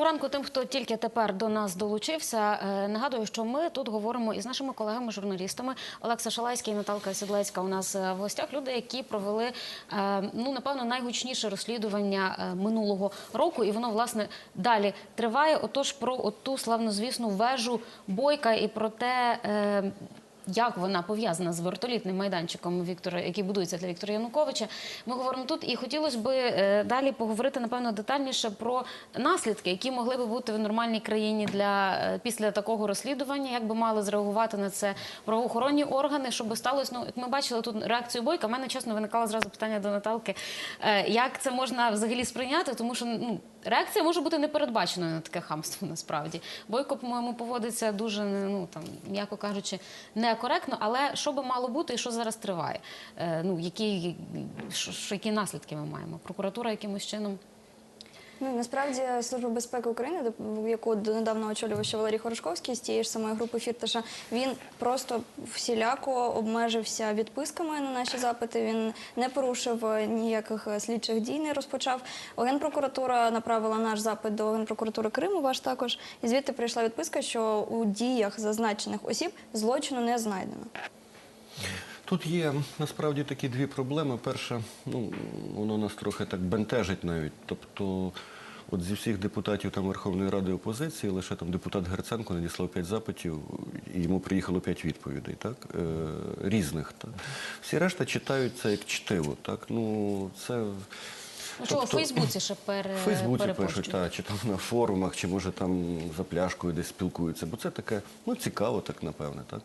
Доброго ранку тим, хто тільки тепер до нас долучився. Е, Нагадую, що ми тут говоримо із нашими колегами-журналістами. Олекса Шалайський і Наталка Сідлецька у нас е, в гостях. Люди, які провели е, ну напевно найгучніше розслідування минулого року, і воно власне далі триває. Отож, про ту славнозвісну вежу бойка і про те. Як вона пов'язана з вертолітним майданчиком Віктора, який будується для Віктора Януковича. Ми говоримо тут, і хотілося б е, далі поговорити напевно детальніше про наслідки, які могли би бути в нормальній країні для е, після такого розслідування, як би мали зреагувати на це правоохоронні органи, щоб сталося. Ну, як ми бачили тут реакцію бойка. в мене чесно виникало зразу питання до Наталки, е, як це можна взагалі сприйняти, тому що ну. Реакція може бути непередбаченою на таке хамство насправді. Бойко, по-моєму, поводиться дуже ну там, м'яко кажучи, некоректно. Але що би мало бути і що зараз триває? Е, ну які, що, які наслідки ми маємо? Прокуратура якимось чином. Ну насправді служба безпеки України, яку донедавна очолював ще Валерій Хорошковський з тієї ж самої групи Фірташа, він просто всіляко обмежився відписками на наші запити. Він не порушив е, ніяких е, слідчих дій, не розпочав. Генпрокуратура направила наш запит до Генпрокуратури Криму, ваш також, і звідти прийшла відписка, що у діях зазначених осіб злочину не знайдено. Тут є насправді такі дві проблеми. Перша, ну воно нас трохи так бентежить навіть. Тобто, от зі всіх депутатів там Верховної Ради опозиції, лише там депутат Герценко надіслав п'ять запитів, і йому приїхало п'ять відповідей, так е, різних. Так. Всі решта читають це як чтиво. Так, ну це. Ну що, у Тобто- Фейсбуці ще пере, В Фейсбуці пишуть, та, чи там на форумах, чи може там за пляшкою десь спілкуються. Бо це таке, ну цікаво, так напевне. Так.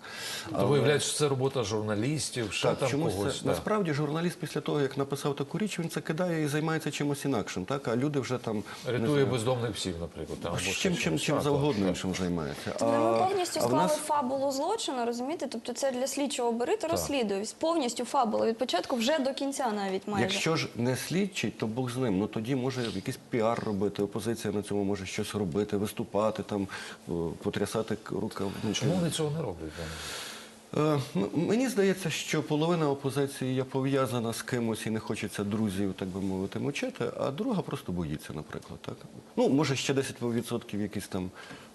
То виявляється, що це робота журналістів, ще Так, там чомусь когось. це, да. насправді журналіст після того, як написав таку річ, він це кидає і займається чимось інакшим, так? А люди вже там Рятує знаю, бездомних псів, наприклад. Там, або чим, чим, чим, завгодно іншим займається. Тобто ми повністю склали нас фабулу злочину, розумієте? Тобто це для слідчого бери та розслідуй. Повністю фабула від початку вже до кінця навіть майже. Якщо ж не слідчий, то Бог з ним. Ну тоді може якийсь піар робити, опозиція на цьому може щось робити, виступати, там, потрясати рукав. Ну, Чому вони цього не роблять? Е, Мені здається, що половина опозиції є пов'язана з кимось і не хочеться друзів, так би мовити, мочити, а друга просто боїться, наприклад. Так? Ну, може, ще 10% якісь там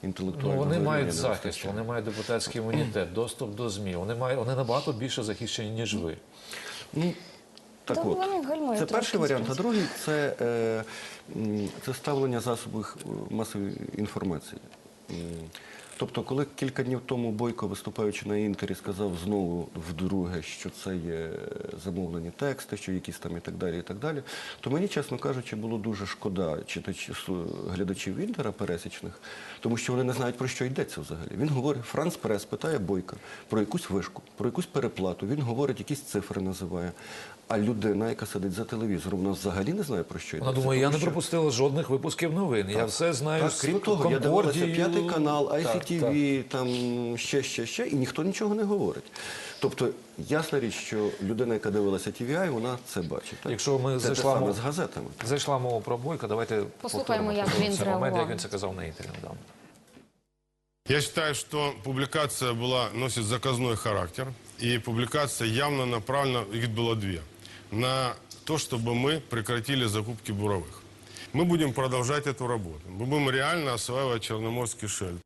Ну, інтелектуальні. вони мають захист, вони мають депутатський імунітет, доступ до ЗМІ. Вони мають вони набагато більше захищені, ніж ви. Ну, так Та от, це перший варіант, а другий це, е, це ставлення засобів е, масової інформації. Тобто, коли кілька днів тому Бойко, виступаючи на інтері, сказав знову вдруге, що це є замовлені тексти, що якісь там і так далі, і так далі, то мені, чесно кажучи, було дуже шкода читачів глядачів інтера пересічних, тому що вони не знають про що йдеться взагалі. Він говорить, Франц Прес питає Бойка про якусь вишку, про якусь переплату. Він говорить, якісь цифри називає. А людина, яка сидить за телевізором, вона взагалі не знає про що йдеться. Вона думає, я не пропустила жодних випусків новин. Я все знаю, так, крім того, я дивилася п'ятий канал, Так, ICTV, там ще, ще, ще, і ніхто нічого не говорить. Тобто, ясна річ, що людина, яка дивилася TVI, вона це бачить. Так? Якщо ми це зайшла саме мова- з газетами. Зайшла мова про Бойка, давайте Послухаємо, як він момент, зреагував. як він це казав на інтері. Я считаю, что публикация была, носит заказной характер, и публикация явно направлена, их было две, на то, чтобы мы прекратили закупки буровых. Мы будем продолжать эту работу. Мы будем реально осваивать Черноморский шельф.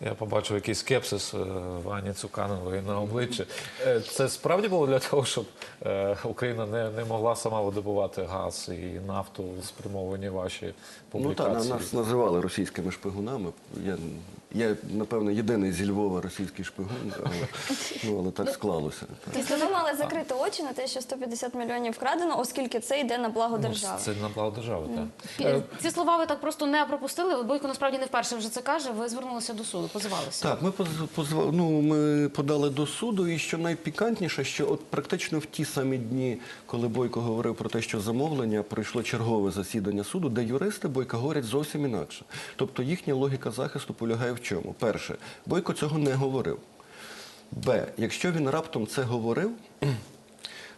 Я побачив якийсь скепсис е, в Ані Цуканової на обличчі. Е, Це справді було для того, щоб е, Україна не, не могла сама видобувати газ і нафту спрямовані ваші Ну публікації. так, нас називали російськими шпигунами. Я, я напевно, єдиний зі Львова російський шпигун, але, ну, але так склалося. Тобто ви мали закрити очі на те, що 150 мільйонів вкрадено, оскільки це йде на благо Ну, держави. Це на благо держави, так. Ці слова ви так просто не пропустили. Бойко насправді не вперше вже це каже. Ви звернулися до суду, позивалися. Так, ми поз- позва- ну, ми подали до суду, і що найпікантніше, що от практично в ті самі дні, коли Бойко говорив про те, що замовлення пройшло чергове засідання суду, де юристи Бойка говорять зовсім інакше. Тобто їхня логіка захисту полягає в чому? Перше, Бойко цього не говорив. Б. Якщо він раптом це говорив,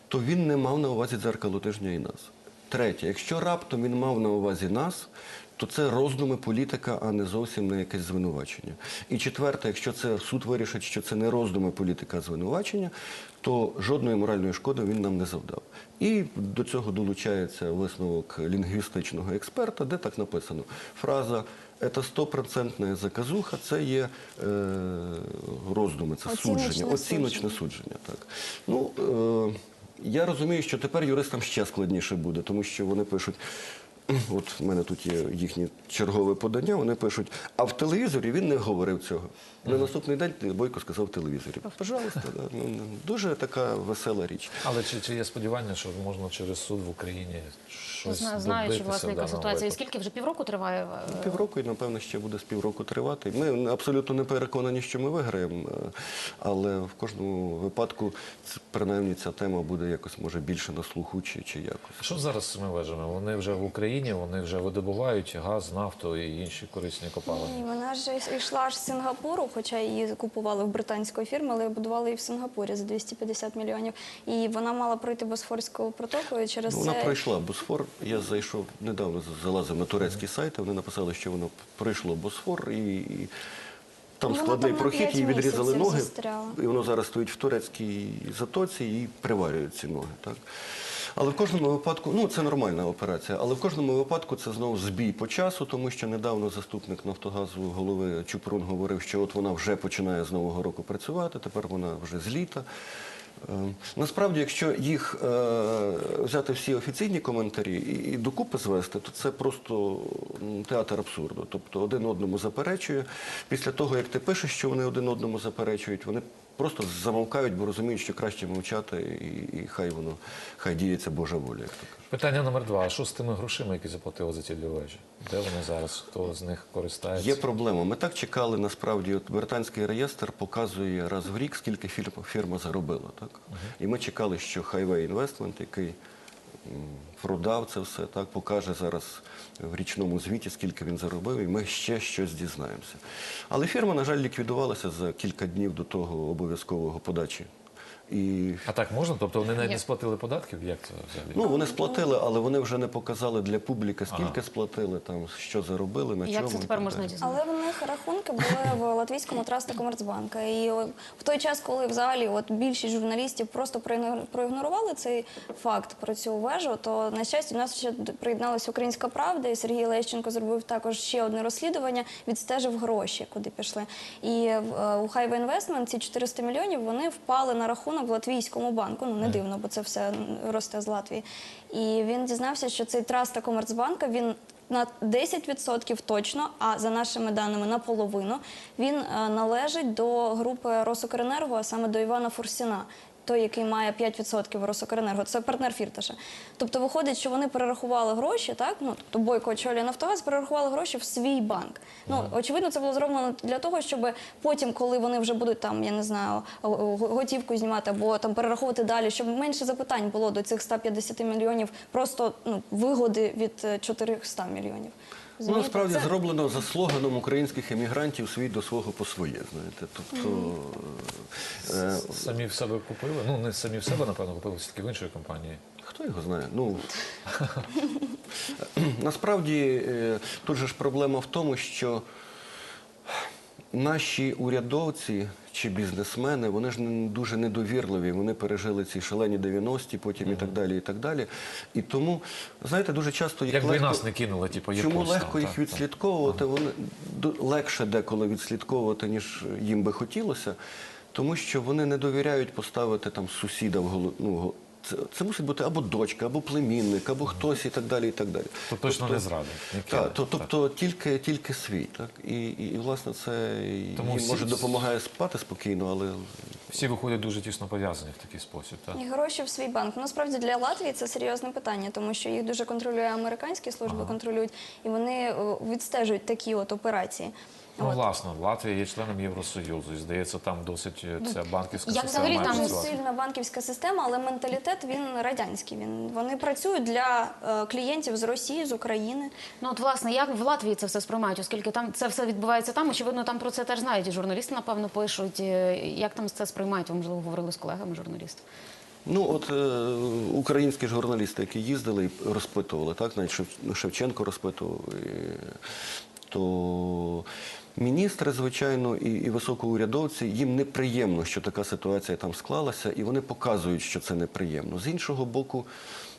то він не мав на увазі дзеркало тижня і нас. Третє, якщо раптом він мав на увазі нас, то це роздуми політика, а не зовсім не якесь звинувачення. І четверте, якщо це суд вирішить, що це не роздуми політика, а звинувачення, то жодної моральної шкоди він нам не завдав. І до цього долучається висновок лінгвістичного експерта, де так написано фраза. Це стопроцентна заказуха, це є е, роздуми, це Оціночне судження, оціночне судження. Так. Ну, е, я розумію, що тепер юристам ще складніше буде, тому що вони пишуть. От в мене тут є їхнє чергове подання. Вони пишуть, а в телевізорі він не говорив цього. На наступний день Бойко сказав в телевізорі. Пожалуйста, да. ну, дуже така весела річ. Але чи, чи є сподівання, що можна через суд в Україні щось Зна- Знаючи власне, яка ситуація, і скільки вже півроку триває е, Півроку і напевно ще буде з півроку тривати. Ми абсолютно не переконані, що ми виграємо, е, але в кожному випадку принаймні ця тема буде якось може більше на слуху чи, чи якось. Що зараз з цими вежами? Вони вже в Україні, вони вже видобувають газ, нафту і інші корисні копалини. І вона ж йшла аж з Сингапуру, хоча її купували в британської фірми, але будували її в Сингапурі за 250 мільйонів. І вона мала пройти Босфорською протокою через Ну, вона це. пройшла Босфор. Я зайшов недавно, залазив на турецькі сайти. Вони написали, що воно пройшло Босфор і. і Там складний там прохід, їй відрізали ноги, застряла. і воно зараз стоїть в турецькій затоці і приварюють ці ноги. Так? Але в кожному випадку, ну це нормальна операція, але в кожному випадку це знову збій по часу, тому що недавно заступник Нафтогазу голови Чупрун говорив, що от вона вже починає з нового року працювати, тепер вона вже з літа. Е, Насправді, якщо їх е, взяти всі офіційні коментарі і докупи звести, то це просто театр абсурду. Тобто один одному заперечує. Після того, як ти пишеш, що вони один одному заперечують, вони просто замовкають, бо розуміють, що краще мовчати, і, і хай воно хай діється Божа воля. Як то кажуть. Питання номер два. А що з тими грошима, які заплатили за ці дві вежі? Де вони зараз? Хто з них користається? Є проблема. Ми так чекали, насправді, от британський реєстр показує раз в рік, скільки фірма, фірма заробила. Так? І ми чекали, що Highway Investment, який продав це все, так, покаже зараз в річному звіті, скільки він заробив, і ми ще щось дізнаємося. Але фірма, на жаль, ліквідувалася за кілька днів до того обов'язкового подачі. І А так можна? Тобто вони навіть не сплатили податків? Як це взагалі? ну, вони сплатили, але вони вже не показали для публіки, скільки сплатили, там, що заробили, на як чому. це тепер так можна дізнатися? Але в них рахунки були в латвійському трасті Комерцбанка. І в той час, коли взагалі от більшість журналістів просто проігнорували цей факт про цю вежу, то на щастя, у нас ще приєдналася Українська Правда, і Сергій Лещенко зробив також ще одне розслідування, відстежив гроші, куди пішли. І е, у Highway Investment ці 400 мільйонів вони впали на рахунок в латвійському банку. Ну не дивно, бо це все росте з Латвії. І він дізнався, що цей траста Комерцбанка він на 10% точно, а за нашими даними наполовину, він е, належить до групи Росукренерго, а саме до Івана Фурсіна. Той, який має 5% в Росукренерго, це партнер Фірташа. Тобто виходить, що вони перерахували гроші, так? Ну, тобто Бойко очолює Нафтогаз, перерахували гроші в свій банк. Ну, очевидно, це було зроблено для того, щоб потім, коли вони вже будуть там, я не знаю, го- го- готівку знімати або там перераховувати далі, щоб менше запитань було до цих 150 мільйонів, просто ну, вигоди від е, 400 мільйонів. Ну, справді Це- зроблено за слоганом українських емігрантів свій до свого по своє. Знаєте, тобто е, Самі в себе купили? Ну, не самі в себе, напевно, купили все-таки в іншої компанії. хто його знає? Ну насправді е, тут же ж проблема в тому, що наші урядовці чи бізнесмени, вони ж дуже недовірливі. Вони пережили ці шалені 90-ті, потім і так далі, і так далі. І тому, знаєте, дуже часто їх Якби легко- нас не кинули, типу, Чому якось легко їх так, відслідковувати? Вони ду- легше деколи відслідковувати, ніж їм би хотілося, тому що вони не довіряють поставити там сусіда в голову. Ну, це, це мусить бути або дочка, або племінник, або хтось і так далі. І так далі. То точно не зрадить. не Так, кинуть, то, так. тобто тільки, тільки свій. Так? І, і, і власне це Тому їм всі- може допомагає спати спокійно, але Всі виходять дуже тісно пов'язані в такий спосіб. Так? І гроші в свій банк. Ну, Насправді для Латвії це серйозне питання, тому що їх дуже контролює американські служби, контролюють, і вони е, відстежують такі от операції. Ну, власне, Латвія є членом Євросоюзу, і здається, там досить е, ця банківська як система взагалі там працювати. сильна банківська система, але менталітет він радянський. Він вони працюють для е, клієнтів з Росії, з України. Ну от власне, як в Латвії це все сприймають, оскільки там це все відбувається там. Очевидно, там про це теж знають. І журналісти, напевно, пишуть. Як там це сприймають? Ви можливо говорили з колегами журналістами? Ну, от е, українські журналісти, які їздили і розпитували, так, навіть Шевченко розпитував, і, то міністри, звичайно, і, і високоурядовці, їм неприємно, що така ситуація там склалася, і вони показують, що це неприємно. З іншого боку,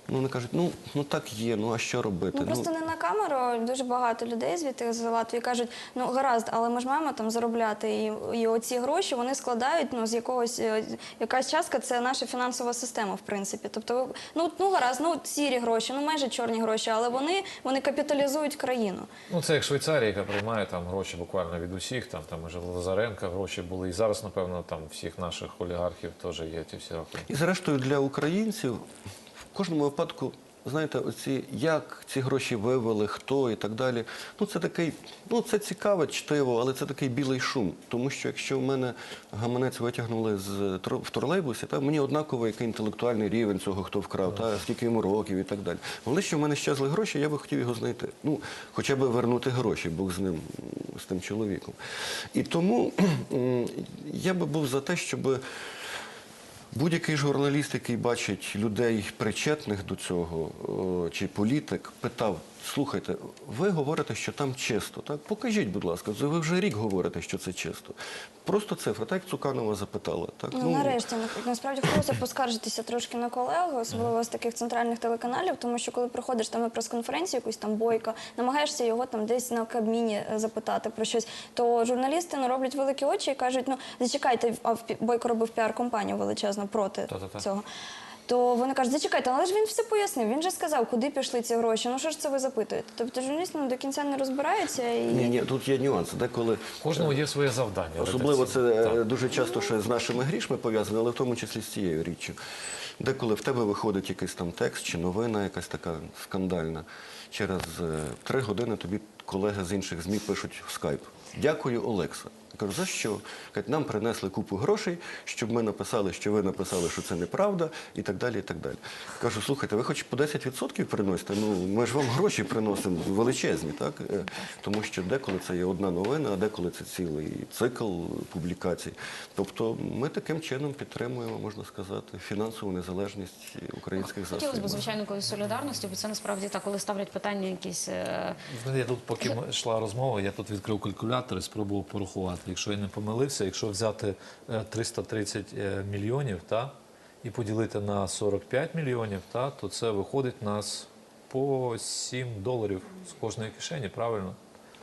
ну, вони кажуть, ну, ну так є, ну а що робити? Ну просто не на камеру. Дуже багато людей звідти з Латвії кажуть, ну гаразд, але ми ж маємо там заробляти. І, і оці гроші вони складають ну з якогось е, якась частка. Це наша фінансова система, в принципі. Тобто, ну ну гаразд, ну сірі гроші, ну майже чорні гроші, але вони, вони капіталізують країну. Ну, це як Швейцарія, яка приймає там гроші буквально від усіх. Там там уже Лазаренка гроші були. І зараз, напевно, там всіх наших олігархів теж є ці всі рахунки. І зрештою для українців в кожному випадку, знаєте, оці як ці гроші вивели, хто і так далі. Ну це такий, ну це цікаве чтиво, але це такий білий шум. Тому що якщо в мене гаманець витягнули з в тролейбусі, та мені однаково який інтелектуальний рівень цього, хто вкрав, та скільки йому років і так далі. Головне, що в мене щезли гроші, я би хотів його знайти. Ну, хоча б вернути гроші, Бог з ним, з тим чоловіком. І тому я би був за те, щоб. Будь-який журналіст, який бачить людей причетних до цього, чи політик, питав: слухайте, ви говорите, що там чисто. Так покажіть, будь ласка, ви вже рік говорите, що це чисто. Просто цифра, так як Цуканова запитала. Так Ну, нарешті на- насправді хотілося поскаржитися трошки на колегу, особливо з таких центральних телеканалів, тому що коли приходиш там на прес-конференцію, якусь там бойка, намагаєшся його там десь на кабміні е, запитати про щось, то журналісти ну, роблять великі очі і кажуть: ну зачекайте, а бойко робив піар-компанію величезну проти Та-та-та. цього. То вони кажуть, зачекайте, але ж він все пояснив. Він же сказав, куди пішли ці гроші. Ну що ж це ви запитуєте? Тобто журналіст ну, до кінця не розбирається і Ні, ні, тут є нюанс. Деколи Кожного є своє завдання. Особливо це е, дуже часто ще з нашими грішми пов'язано, але в тому числі з цією річчю. Деколи в тебе виходить якийсь там текст чи новина, якась така скандальна. Через е, три години тобі колеги з інших ЗМІ пишуть в скайп. Дякую, Олекса. Я кажу, за що? Кажуть, нам принесли купу грошей, щоб ми написали, що ви написали, що це неправда, і так далі. і так далі. Кажу, слухайте, ви хоч по 10% приносите? Ну, ми ж вам гроші приносимо величезні, так? Е, Тому що деколи це є одна новина, а деколи це цілий цикл публікацій. Тобто ми таким чином підтримуємо, можна сказати, фінансову незалежність українських Хотілося б, засобів. звичайно, якоїсь солідарності, бо це насправді так, коли ставлять питання якісь. е, Я тут, поки йшла розмова, я тут відкрив калькулятор і спробував порахувати. Якщо я не помилився, якщо взяти е, 330 е, мільйонів та, і поділити на 45 мільйонів, та, то це виходить нас по 7 доларів з кожної кишені, правильно?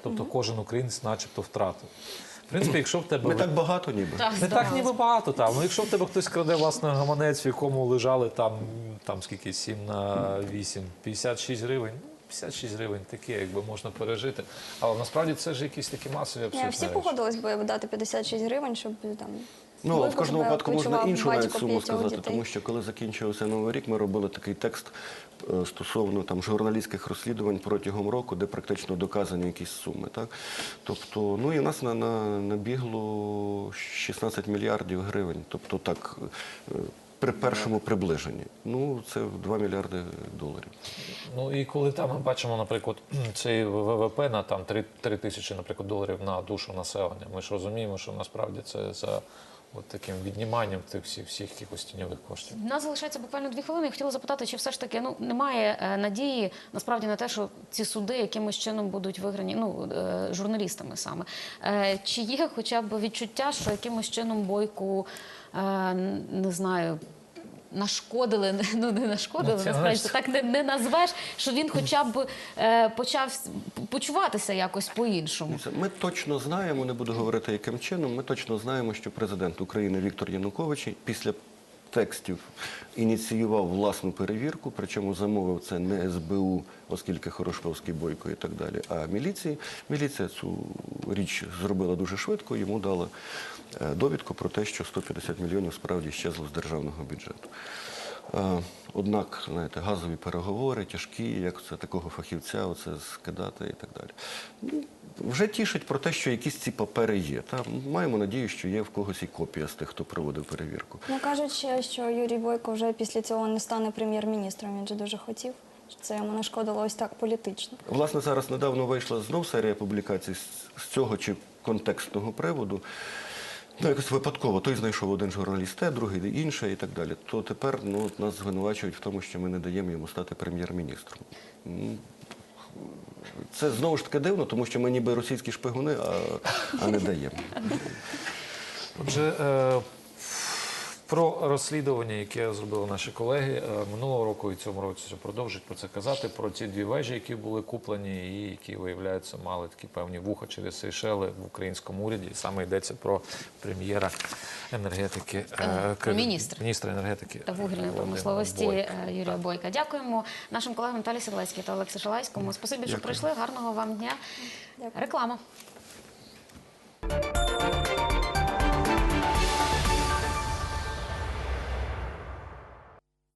Тобто кожен українець начебто втратив. В принципі, якщо в тебе Не так багато ніби. Так, не так ніби багато там. Ну, якщо в тебе хтось краде власне гаманець, в якому лежали там, там скільки 7 на 8, 56 гривень. Ну, 56 гривень таке, якби можна пережити. Але насправді це ж якісь такі масові абсолютно всі речі. погодились би дати 56 гривень, щоб там. Ну, а в кожному випадку можна іншу навіть суму сказати, дітей. тому що коли закінчився Новий рік, ми робили такий текст е, стосовно там журналістських розслідувань протягом року, де практично доказані якісь суми. Так? Тобто, ну і в нас на, на, набігло 16 мільярдів гривень. Тобто так. При першому приближенні. Ну, це 2 мільярди доларів. Ну і коли там ми бачимо, наприклад, цей ВВП на там 3, 3 тисячі, наприклад, доларів на душу населення, ми ж розуміємо, що насправді це за от таким відніманням тих всіх всіх якихось тіньових коштів. У нас залишається буквально дві хвилини. Я хотіла запитати, чи все ж таки ну немає е, надії насправді на те, що ці суди якимось чином будуть виграні ну е, журналістами саме. Е, Чи є хоча б відчуття, що якимось чином бойку не знаю. Нашкодили, ну не нашкодили, Ну, насправді це так не, не назвеш, що він хоча б е, почав почуватися якось по-іншому. Ми точно знаємо, не буду говорити яким чином. Ми точно знаємо, що президент України Віктор Янукович після текстів ініціював власну перевірку, причому замовив це не СБУ, оскільки Хорошковський бойко і так далі, а міліції. Міліція цю річ зробила дуже швидко, йому дала е, довідку про те, що 150 мільйонів справді щезло з державного бюджету. Е, Однак, знаєте, газові переговори тяжкі, як це такого фахівця оце скидати і так далі. Ну, Вже тішить про те, що якісь ці папери є. Та маємо надію, що є в когось і копія з тих, хто проводив перевірку. Ну кажуть ще, що Юрій Бойко вже після цього не стане прем'єр-міністром. Він же дуже хотів. Це йому нашкодило ось так політично. Власне, зараз недавно вийшла знов серія публікацій з, з цього чи контекстного приводу. Ну, якось випадково. Той знайшов один журналіст те, другий інший і так далі. То тепер ну, нас звинувачують в тому, що ми не даємо йому стати прем'єр-міністром. Це знову ж таки дивно, тому що ми ніби російські шпигуни, а, а не даємо. Отже, е, про розслідування, яке зробили наші колеги е, минулого року і цьому році продовжують про це казати. Про ці дві вежі, які були куплені, і які виявляються мали такі певні вуха через Сейшели в українському уряді. І саме йдеться про прем'єра енергетики, е, про міністра. міністра енергетики та вугільної промисловості Бойка. е, Юрія Бойка. Дякуємо нашим колегам Наталі Сідлецькій та Олексі Шалайському. Спасибі, що прийшли. Гарного вам дня. Дякую. Реклама.